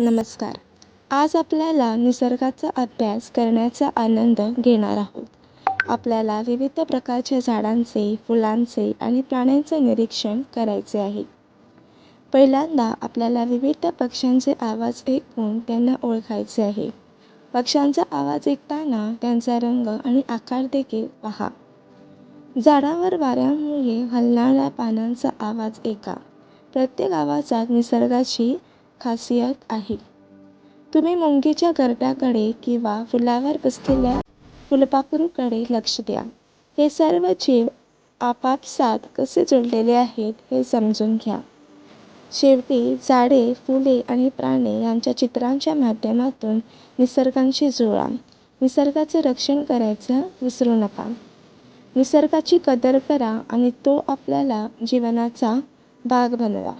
नमस्कार. आज आपल्याला निसर्गाचा अभ्यास करण्याचा आनंद घेणार आहोत. आपल्याला विविध प्रकारच्या झाडांचे फुलांचे आणि प्राण्यांचे निरीक्षण करायचे आहे. पहिल्यांदा आपल्याला विविध पक्ष्यांचे आवाज ऐकून त्यांना ओळखायचे आहे. पक्ष्यांचा आवाज ऐकताना त्यांचा रंग आणि आकार देखील पहा. झाडावर वाऱ्यामुळे हलणाऱ्या पानांचा आवाज ऐका. प्रत्येक आवाजात निसर्गाची खासियत आहे. तुम्ही मुंगीच्या घरट्याकडे किंवा फुलावर बसलेल्या फुलपाखरूकडे लक्ष द्या. हे सर्व जीव आपापसात कसे जोडलेले आहेत हे समजून घ्या. शेवटी झाडे फुले आणि प्राणी यांच्या चित्रांच्या माध्यमातून निसर्गांशी जुळा. निसर्गाचे रक्षण करायचं विसरू नका. निसर्गाची कदर करा आणि तो आपल्याला जीवनाचा भाग बनवा.